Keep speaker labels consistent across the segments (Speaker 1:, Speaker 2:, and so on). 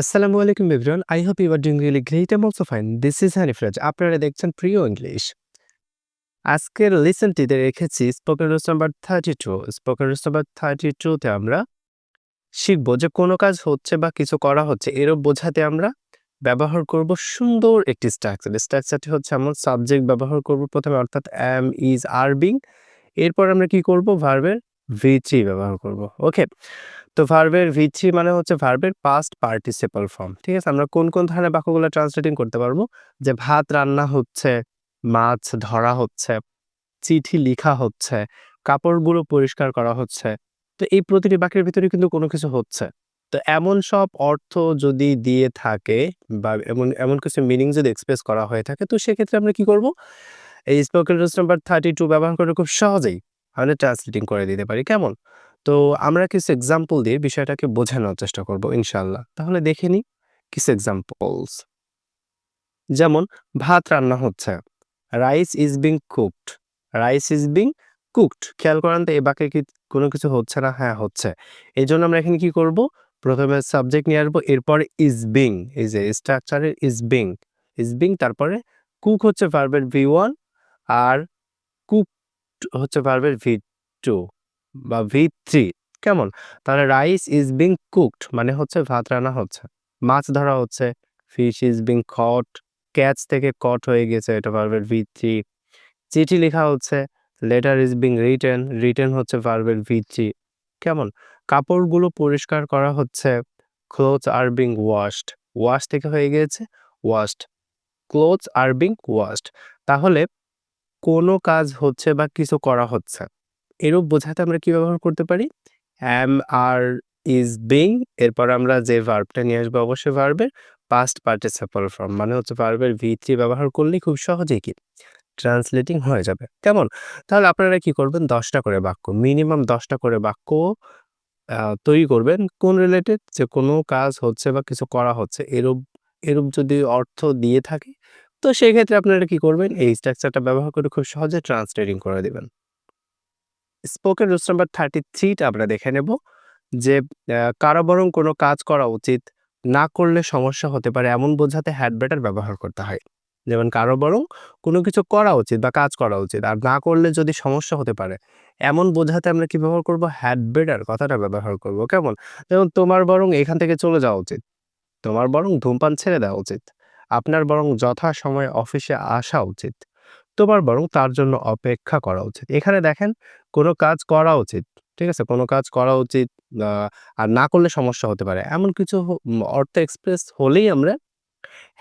Speaker 1: আসসালামু আলাইকুম everyone. I hope you are doing really great am also fine. This is Hanifraj আপনারা দেখছেন প্রিয় ইংলিশ। আজকের লিসেনটিতে রেখেছি spoken rose number thirty two spoken rose number thirty টুতে আমরা শিখব যে কোনো কাজ হচ্ছে বা কিছু করা হচ্ছে এরও বোঝাতে আমরা ব্যবহার করব সুন্দর একটি স্ট্রাকচার স্ট্রাকচারটি হচ্ছে আমরা সাবজেক্ট ব্যবহার করব প্রথমে, অর্থাৎ এম ইজ আর বিং এরপর আমরা কি করব? ভার্বের ভিচি ব্যবহার করব। ওকে তো ভার্বের ভিচি মানে হচ্ছে ভার্বের পাস্ট পার্টিসিপাল ফর্ম ঠিক আছে? আমরা কোন কোন ধরনের বাক্যগুলো ট্রান্সলেটিং করতে পারব? যে ভাত রান্না হচ্ছে, মাছ ধরা হচ্ছে, চিঠি লিখা হচ্ছে কাপড়গুলো পরিষ্কার করা হচ্ছে, তো এই প্রতিটি বাক্যের ভিতরে কিন্তু কোনো কিছু হচ্ছে। তো এমন সব অর্থ যদি দিয়ে থাকে বা এমন এমন কিছু মিনিং যদি এক্সপ্রেস করা হয়ে থাকে, তো সেক্ষেত্রে আমরা কি করব? এই spoken rose number thirty two ব্যবহার করে খুব সহজেই আমরা ট্রান্সলেটিং করে দিতে পারি। কেমন? তো আমরা কিছু এক্সাম্পল দিয়ে বিষয়টাকে বোঝানোর চেষ্টা করব ইনশাল্লাহ তাহলে দেখে নিই কিছু এক্সাম্পলস যেমন, ভাত রান্না হচ্ছে। Rice is being cooked rice is being cooked খেয়াল করেন তো এই বাক্যে কি কোনো কিছু হচ্ছে না? হ্যাঁ হচ্ছে। এই জন্য আমরা এখানে কি করব? প্রথমে সাবজেক্ট নিয়ে আসব। এরপরে ইজ বিং এই যে স্ট্রাকচারের ইজ বিং ইজ বিং তারপরে কুক হচ্ছে ভার্বের ভি ওয়ান আর কুক হচ্ছে ভার্বের ভি টু বা ভি থ্রি কেমন? তাহলে রাইস ইজ বিং কুকড মানে হচ্ছে ভাত রান্না হচ্ছে। মাছ ধরা হচ্ছে fish is being caught catch থেকে কট হয়ে গেছে এটা ভার্বের ভি থ্রি চিঠি লেখা হচ্ছে letter is being written written হচ্ছে ভার্বের ভি থ্রি কেমন? কাপড়গুলো পরিষ্কার করা হচ্ছে ক্লোথস আর বিং ওয়াশড ওয়াশ থেকে হয়ে গিয়েছে ওয়াশড ক্লোথস আর বিং ওয়াশড তাহলে কোনো কাজ হচ্ছে বা কিছু করা হচ্ছে। এরূপ বোঝাতে আমরা কি ব্যবহার করতে পারি? অ্যাম আর ইজ বিং এরপর আমরা যে ভার্বটা নিয়ে আসব অবশ্যই ভার্বের পাস্ট পার্টিসিপাল ফর্ম মানে হচ্ছে ভার্বের ভি থ্রি ব্যবহার করলেই খুব সহজেই কি? ট্রান্সলেটিং হয়ে যাবে। কেমন? তাহলে আপনারা কি করবেন? দশটা করে বাক্য মিনিমাম দশটা করে বাক্য তৈরি করবেন। কোন রিলেটেড যে কোনো কাজ হচ্ছে বা কিছু করা হচ্ছে, এরূপ এরূপ যদি অর্থ দিয়ে থাকে, তো সেই ক্ষেত্রে আপনারা কি করবেন? এই স্ট্রাকচারটা ব্যবহার করে খুব সহজে ট্রান্সলেটিং করে দেবেন। স্পোকেন রুলস নাম্বার থার্টি থ্রিটা আমরা দেখে নেব যে কারও বরং কোনো কাজ করা উচিত না করলে সমস্যা হতে পারে এমন বোঝাতে হ্যাড ব্যবহার করতে হয়। যেমন কারও বরং কোনো কিছু করা উচিত বা কাজ করা উচিত আর না করলে যদি সমস্যা হতে পারে এমন বোঝাতে আমরা কি ব্যবহার করব? হ্যাড বেটার কথাটা ব্যবহার করব। কেমন? যেমন তোমার বরং এখান থেকে চলে যাওয়া উচিত, তোমার বরং ধূমপান ছেড়ে দেওয়া উচিত, আপনার বরং যথা সময় অফিসে আসা উচিত, তোমার বরং তার জন্য অপেক্ষা করা উচিত। এখানে দেখেন কোনো কাজ করা উচিত, ঠিক আছে? কোনো কাজ করা উচিত আর না করলে সমস্যা হতে পারে। এমন কিছু অর্থ এক্সপ্রেস হলেই আমরা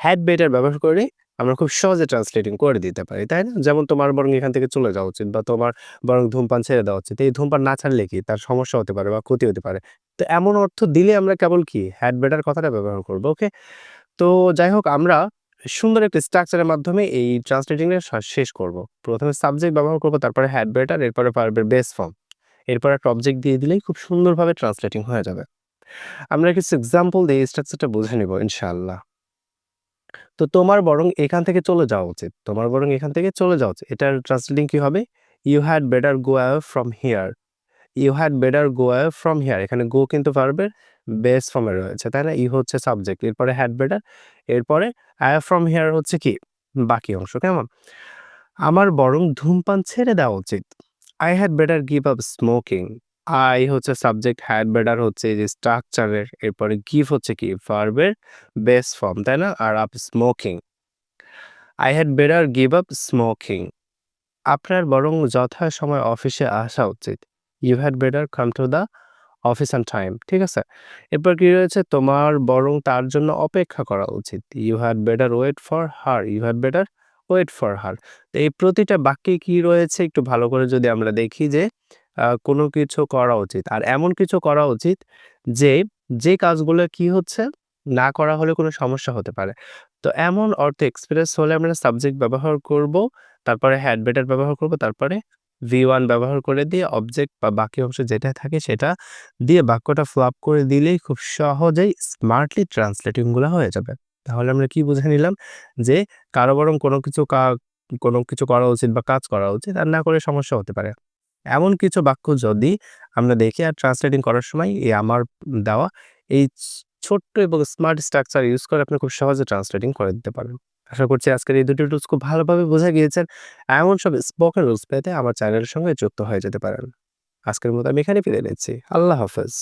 Speaker 1: হ্যাড বেটার ব্যবহার করে আমরা খুব সহজে ট্রান্সলেটিং করে দিতে পারি, তাই না? যেমন তোমার বরং এখান থেকে চলে যাওয়া উচিত বা তোমার বরং ধূমপান ছেড়ে দেওয়া উচিত। এই ধূমপান না ছাড়লে কি তার সমস্যা হতে পারে বা ক্ষতি হতে পারে? তো এমন অর্থ দিলে আমরা কেবল কি? হ্যাড বেটার কথাটা ব্যবহার করব ওকে তো যাই হোক, আমরা সুন্দর একটা স্ট্রাকচারের মাধ্যমে এই ট্রান্সলেটিংটা শেষ করব। প্রথমে সাবজেক্ট ব্যবহার করব, তারপরে হ্যাড বেটার এরপরে পারবের বেস ফর্ম এরপর একটা অবজেক্ট দিয়ে দিলেই খুব সুন্দরভাবে ট্রান্সলেটিং হয়ে যাবে। আমরা কিছু এক্সাম্পল দিয়ে এই স্ট্রাকচারটা বুঝে নিব, ইনশাআল্লাহ। তো তোমার বরং এখান থেকে চলে যাওয়া উচিত। তোমার বরং এখান থেকে চলে যাওয়া উচিত। এটার ট্রান্সলেটিং কি হবে? You had better go away from here you had better go away from here এখানে গো কিন্তু পারবে বেস ফর্মে রয়েছে, তাই না? ই হচ্ছে সাবজেক্ট এরপরে হ্যাড বেটার এরপরে অ্যাওয়ে ফ্রম হেয়ার হচ্ছে কি? বাকি অংশ, কেমন? আমার বরং ধূমপান ছেড়ে দেওয়া উচিত। I had better give up smoking I হচ্ছে সাবজেক্ট হ্যাড বেটার হচ্ছে যে স্ট্রাকচারের এরপরে গিভ হচ্ছে কি? ভার্বের বেস ফর্ম তাই না? আর up smoking I had better give up smoking আপনার বরং যথা সময় অফিসে আসা উচিত। You had better come to the office and time ঠিক আছে? এরপর কি রয়েছে তোমার বরং তার জন্য অপেক্ষা করা উচিত। You had better wait for her you had better wait for her তো এই প্রতিটা বাক্যে কি রয়েছে? একটু ভালো করে যদি আমরা দেখি যে কোনো কিছু করা উচিত। আর এমন কিছু করা উচিত যে যে কাজগুলো কি হচ্ছে? না করা হলে কোনো সমস্যা হতে পারে। তো এমন অর্থ এক্সপ্রেস হলে আমরা সাবজেক্ট ব্যবহার করব, তারপরে হ্যাড বেটার ব্যবহার করব, তারপরে ভি ওয়ান ব্যবহার করে দিয়ে অবজেক্ট বা বাকি অংশ যেটা থাকে সেটা দিয়ে বাক্যটা ফ্লাপ করে দিলেই খুব সহজেই স্মার্টলি ট্রান্সলেটিংগুলো হয়ে যাবে। তাহলে আমরা কি বুঝে নিলাম? যে কারও বরং কোনো কিছু কা, কোনো কিছু করা উচিত বা কাজ করা উচিত আর না করে সমস্যা হতে পারে। এমন কিছু বাক্য যদি আমরা দেখি আর ট্রান্সলেটিং করার সময় এই আমার দেওয়া, এই ছোট্ট এবং স্মার্ট স্ট্রাকচার ইউজ করে আপনি খুব সহজে ট্রান্সলেটিং করে দিতে পারেন। আশা করছি আজকের এই দুটি টুলস খুব ভালোভাবে বোঝা গিয়েছেন। এমন সব স্পোকেন রুলস পেতে আমার চ্যানেলের সঙ্গে যুক্ত হয়ে যেতে পারেন। আজকের মতো আমি এখানে ফিরে নিচ্ছি। আল্লাহ হাফেজ।